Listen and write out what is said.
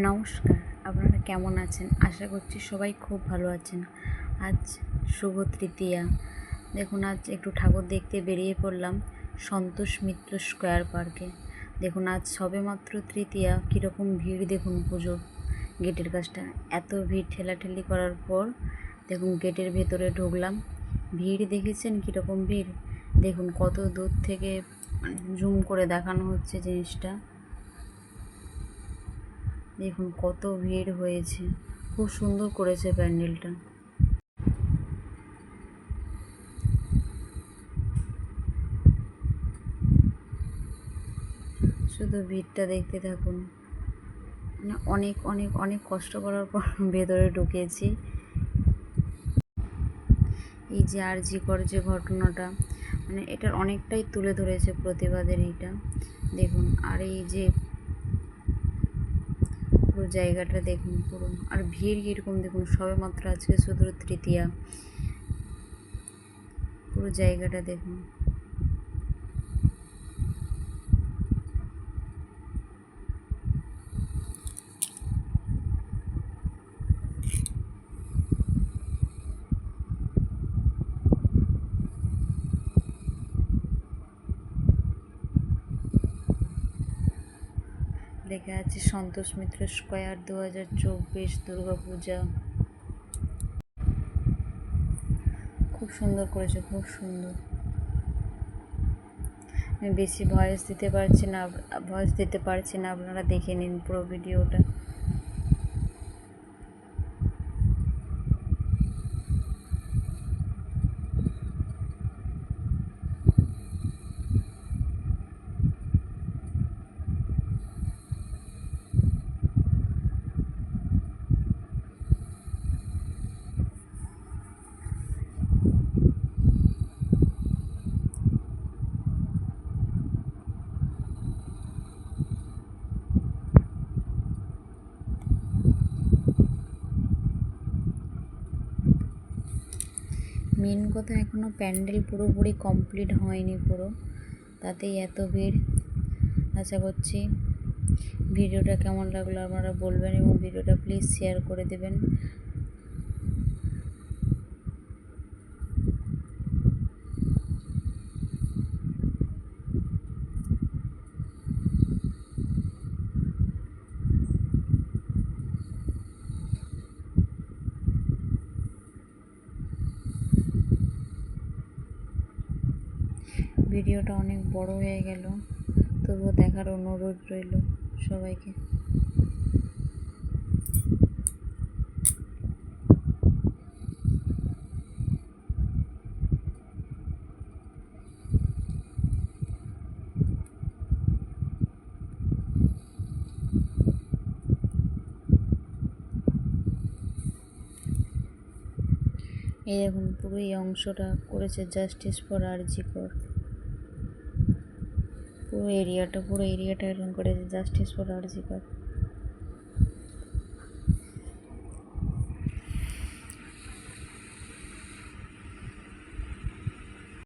নমস্কার, আপনারা কেমন আছেন? আশা করছি সবাই খুব ভালো আছেন। আজ শুভ তৃতীয়া। দেখুন, আজ একটু ঠাকুর দেখতে বেরিয়ে পড়লাম সন্তোষ মিত্র স্কোয়ার পার্কে। দেখুন, আজ সবেমাত্র তৃতীয়া, কীরকম ভিড় দেখুন পুজো গেটের কাছটা এত ভিড় ঠেলাঠেলি করার পর দেখুন, গেটের ভেতরে ঢুকলাম। ভিড় দেখেছেন কীরকম ভিড়? দেখুন, কত দূর থেকে জুম করে দেখানো হচ্ছে জিনিসটা। দেখুন, কত ভিড় হয়েছে। খুব সুন্দর করেছে প্যান্ডেলটা। শুধু ভিড়টা দেখতে থাকুন। মানে অনেক অনেক অনেক কষ্ট করার পর ভেতরে ঢুকেছি। এই যে আর জি কর যে ঘটনাটা মানে এটার অনেকটাই তুলে ধরেছে প্রতিবাদের এইটা। দেখুন, আর এই যে পুরো জায়গাটা দেখুন পুরো। আর ভিড় কীরকম দেখুন, সবে মাত্র আজকে শুধু তৃতীয়া। পুরো জায়গাটা দেখুন। লেখা আছে সন্তোষ মিত্র স্কোয়ার দু হাজার চব্বিশ দুর্গা পূজা। খুব সুন্দর করেছে, খুব সুন্দর। আমি বেশি ভয়েস দিতে পারছি না ভয়েস দিতে পারছি না, আপনারা দেখে নিন পুরো ভিডিওটা মেন কথা এখনও প্যান্ডেল পুরোপুরি কমপ্লিট হয়নি পুরো। তাতেই এত ভিড়। আশা করছি ভিডিওটা কেমন লাগল আপনারা বলবেন এবং ভিডিওটা প্লিজ শেয়ার করে দেবেন। ভিডিওটা অনেক বড় হয়ে গেল। তবুও দেখার অনুরোধ রইল সবাইকে। এই দেখুন পুরো এই অংশটা করেছে justice for R G RG Kar পুরো এরিয়াটা পুরো এরিয়াটা এরকম করেছে জাস্টিস ফর আরজিকর